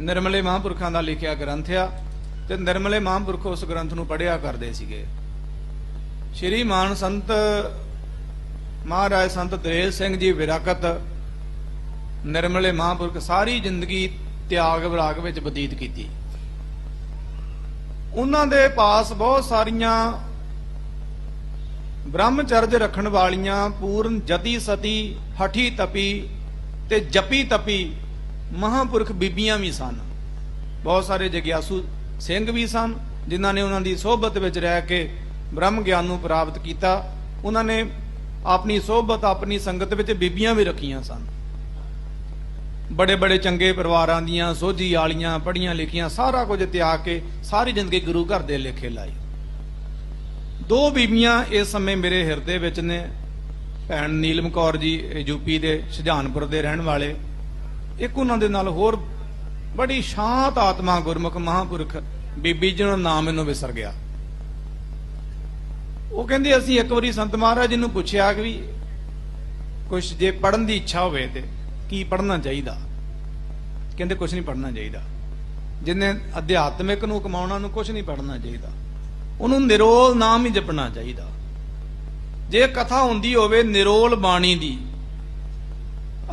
ਨਿਰਮਲੇ ਮਹਾਂਪੁਰਖਾਂ ਦਾ ਲਿਖਿਆ ਗ੍ਰੰਥ ਆ ਤੇ ਨਿਰਮਲੇ ਮਹਾਂਪੁਰਖ ਉਸ ਗ੍ਰੰਥ ਨੂੰ ਪੜਿਆ ਕਰਦੇ ਸੀਗੇ। ਸ਼੍ਰੀ ਮਾਨ ਸੰਤ ਮਹਾਰਾਜ ਸੰਤ ਦਰੇਲ ਸਿੰਘ ਜੀ ਵਿਰਾਕਤ ਨਿਰਮਲੇ ਮਹਾਂਪੁਰਖ ਸਾਰੀ ਜ਼ਿੰਦਗੀ ਤਿਆਗ ਵਿਰਾਗ ਵਿੱਚ ਬਤੀਤ ਕੀਤੀ। ਉਹਨਾਂ ਦੇ ਪਾਸ ਬਹੁਤ ਸਾਰੀਆਂ ਬ੍ਰਹਮਚਰਜ ਰੱਖਣ ਵਾਲੀਆਂ ਪੂਰਨ ਜਤੀ ਸਤੀ, ਹਠੀ ਤਪੀ ਤੇ ਜਪੀ ਤਪੀ ਮਹਾਂਪੁਰਖ ਬੀਬੀਆਂ ਵੀ ਸਨ। ਬਹੁਤ ਸਾਰੇ ਜਗਿਆਸੂ ਸਿੰਘ ਵੀ ਸਨ, ਜਿਨ੍ਹਾਂ ਨੇ ਉਹਨਾਂ ਦੀ ਸੋਭਤ ਵਿੱਚ ਰਹਿ ਕੇ ਬ੍ਰਹਮ ਗਿਆਨ ਨੂੰ ਪ੍ਰਾਪਤ ਕੀਤਾ। ਉਹਨਾਂ ਨੇ ਆਪਣੀ ਸੋਭਤ, ਆਪਣੀ ਸੰਗਤ ਵਿੱਚ ਬੀਬੀਆਂ ਵੀ ਰੱਖੀਆਂ ਸਨ। ਬੜੇ ਬੜੇ ਚੰਗੇ ਪਰਿਵਾਰਾਂ ਦੀਆਂ, ਸੋਝੀ ਵਾਲੀਆਂ ਪੜੀਆਂ ਲਿਖੀਆਂ, ਸਾਰਾ ਕੁਝ ਤਿਆਗ ਕੇ ਸਾਰੀ ਜ਼ਿੰਦਗੀ ਗੁਰੂ ਘਰ ਦੇ ਲੇਖੇ ਲਾਈ ਦੋ ਬੀਬੀਆਂ ਇਸ ਸਮੇਂ ਮੇਰੇ ਹਿਰਦੇ ਵਿੱਚ ਨੇ। ਭੈਣ ਨੀਲਮ ਕੌਰ ਜੀ, ਇਹ ਯੂਪੀ ਦੇ ਸ਼ੁਜਾਨਪੁਰ ਦੇ ਰਹਿਣ ਵਾਲੇ। ਇੱਕ ਉਹਨਾਂ ਦੇ ਨਾਲ ਹੋਰ ਬੜੀ ਸ਼ਾਂਤ ਆਤਮਾ ਗੁਰਮੁਖ ਮਹਾਂਪੁਰਖ ਬੀਬੀ ਜੀ ਦਾ ਨਾਮ ਮੈਨੂੰ ਵਿਸਰ ਗਿਆ। ਉਹ ਕਹਿੰਦੇ, ਅਸੀਂ ਇੱਕ ਵਾਰੀ ਸੰਤ ਮਹਾਰਾਜ ਜੀ ਨੂੰ ਪੁੱਛਿਆ ਕਿ ਵੀ ਕੁਝ ਜੇ ਪੜਨ ਦੀ ਇੱਛਾ ਹੋਵੇ ਤੇ ਕੀ ਪੜਨਾ ਚਾਹੀਦਾ? ਕਹਿੰਦੇ ਕੁਝ ਨਹੀਂ ਪੜਨਾ ਚਾਹੀਦਾ। ਜਿਨੇ ਅਧਿਆਤਮਿਕ ਨੂੰ ਕਮਾਉਣਾ ਨੂੰ ਕੁਝ ਨਹੀਂ ਪੜਨਾ ਚਾਹੀਦਾ। ਉਹਨੂੰ ਨਿਰੋਲ ਨਾਮ ਹੀ ਜਪਣਾ ਚਾਹੀਦਾ। ਜੇ ਕਥਾ ਹੁੰਦੀ ਹੋਵੇ, ਨਿਰੋਲ ਬਾਣੀ ਦੀ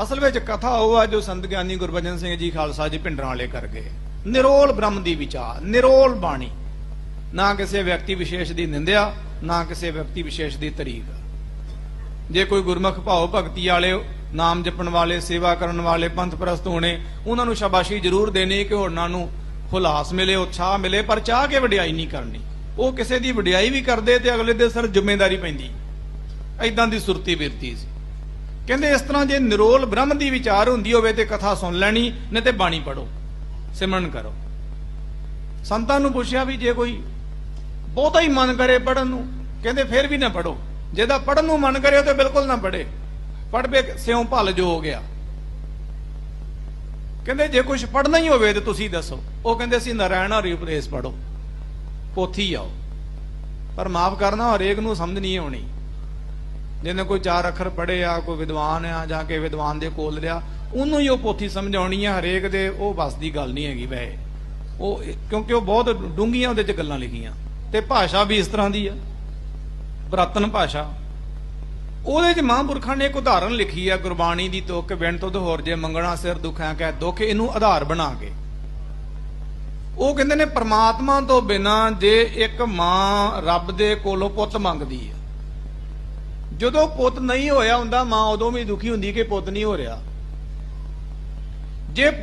ਅਸਲ ਵਿੱਚ ਕਥਾ ਉਹ ਆ ਜੋ ਸੰਤ ਗਿਆਨੀ ਗੁਰਬਚਨ ਸਿੰਘ ਜੀ ਖਾਲਸਾ ਜੀ ਪਿੰਡਰਾਂ ਵਾਲੇ ਕਰ ਗਏ। ਨਿਰੋਲ ਬ੍ਰਹਮ ਦੀ ਵਿਚਾਰ, ਨਿਰੋਲ ਬਾਣੀ। ਨਾ ਕਿਸੇ ਵਿਅਕਤੀ ਵਿਸ਼ੇਸ਼ ਦੀ ਨਿੰਦਿਆ, ਨਾ ਕਿਸੇ ਵਿਅਕਤੀ ਵਿਸ਼ੇਸ਼ ਦੀ ਤਾਰੀਫ ਜੇ ਕੋਈ ਗੁਰਮੁਖ ਭਾਉ ਭਗਤੀ ਵਾਲੇ, ਨਾਮ ਜਪਣ ਵਾਲੇ, ਸੇਵਾ ਕਰਨ ਵਾਲੇ, ਪੰਥ ਪ੍ਰਸਤ ਹੋਣੇ, ਉਹਨਾਂ ਨੂੰ ਸ਼ਾਬਾਸ਼ੀ ਜ਼ਰੂਰ ਦੇਣੀ ਕਿ ਹੋਰਨਾਂ ਨੂੰ ਹੁਲਾਸ ਮਿਲੇ, ਉਤਸ਼ਾਹ ਮਿਲੇ, ਪਰ ਚਾਹ ਕੇ ਵਡਿਆਈ ਨਹੀਂ ਕਰਨੀ। ਉਹ ਕਿਸੇ ਦੀ ਵਡਿਆਈ ਵੀ ਕਰਦੇ ਤੇ ਅਗਲੇ ਦੇ ਸਿਰ ਜ਼ਿੰਮੇਵਾਰੀ ਪੈਂਦੀ। ਐਦਾਂ ਦੀ ਸੁਰਤੀ ਬਿਰਤੀ ਸੀ। ਕਹਿੰਦੇ ਇਸ ਤਰ੍ਹਾਂ ਜੇ ਨਿਰੋਲ ਬ੍ਰਹਮ ਦੀ ਵਿਚਾਰ ਹੁੰਦੀ ਹੋਵੇ ਤੇ ਕਥਾ ਸੁਣ ਲੈਣੀ, ਨਹੀਂ ਤੇ ਬਾਣੀ ਪੜੋ ਸਿਮਰਨ ਕਰੋ। ਸੰਤਾਂ ਨੂੰ ਪੁੱਛਿਆ ਵੀ ਜੇ ਕੋਈ ਬਹੁਤਾ ਹੀ ਮਨ ਕਰੇ ਪੜਨ ਨੂੰ, ਕਹਿੰਦੇ ਫਿਰ ਵੀ ਨਾ ਪੜੋ ਜਿਹਦਾ ਪੜਨ ਨੂੰ ਮਨ ਕਰੇ ਉਹ ਤੇ ਬਿਲਕੁਲ ਨਾ ਪੜੇ ਪੜਵੇ ਸਿਉ ਭਲ ਜੋ ਹੋ ਗਿਆ। ਕਹਿੰਦੇ ਜੇ ਕੁਝ ਪੜਨਾ ਹੀ ਹੋਵੇ ਤੇ ਤੁਸੀਂ ਦੱਸੋ। ਉਹ ਕਹਿੰਦੇ ਅਸੀਂ ਨਾਰਾਇਣਾ ਰਿਪਲੇਸ ਪੜੋ ਪੋਥੀ ਆਓ। ਪਰ ਮਾਫ ਕਰਨਾ, ਹਰੇਕ ਨੂੰ ਸਮਝ ਨਹੀਂ ਆਉਣੀ। ਜਿਹਨੇ ਕੋਈ ਚਾਰ ਅੱਖਰ ਪੜ੍ਹੇ ਆ, ਕੋਈ ਵਿਦਵਾਨ ਆ ਜਾਂ ਕਿ ਵਿਦਵਾਨ ਦੇ ਕੋਲ ਲਿਆ ਉਹਨੂੰ ਹੀ ਉਹ ਪੋਥੀ ਸਮਝਾਉਣੀ ਆ, ਹਰੇਕ ਦੇ, ਉਹ ਬਸ ਦੀ ਗੱਲ ਨਹੀਂ ਹੈਗੀ ਵੈ ਉਹ ਕਿਉਂਕਿ ਉਹ ਬਹੁਤ ਡੂੰਘੀਆਂ ਉਹਦੇ ਚ ਗੱਲਾਂ ਲਿਖੀਆਂ। ਤੇ ਭਾਸ਼ਾ ਵੀ ਇਸ ਤਰ੍ਹਾਂ ਦੀ ਆ। ਪ੍ਰਾਤਨ ਭਾਸ਼ਾ। ਉਹਦੇ ਚ ਮਹਾਂਪੁਰਖਾਂ ਨੇ ਇੱਕ ਉਦਾਹਰਨ ਲਿਖੀ ਆ, ਗੁਰਬਾਣੀ ਦੀ ਤੁਕ, ਬਿਨ ਤੁਧ ਹੋਰ ਜੇ ਮੰਗਣਾ ਸਿਰ ਦੁਖਾਂ ਕਹਿ ਦੁੱਖ, ਇਹਨੂੰ ਆਧਾਰ ਬਣਾ ਕੇ। ਉਹ ਕਹਿੰਦੇ ਨੇ, ਪ੍ਰਮਾਤਮਾ ਤੋਂ ਬਿਨਾ ਜੇ ਇੱਕ ਮਾਂ ਰੱਬ ਦੇ ਕੋਲੋਂ ਪੁੱਤ ਮੰਗਦੀ ਹੈ ਜਦੋਂ ਪੁੱਤ ਨਹੀਂ ਹੋਇਆ ਹੁੰਦਾ, ਮਾਂ ਉਦੋਂ ਵੀ ਦੁਖੀ ਹੁੰਦੀ ਕਿ ਪੁੱਤ ਨਹੀਂ ਹੋ ਰਿਹਾ। ਜੇ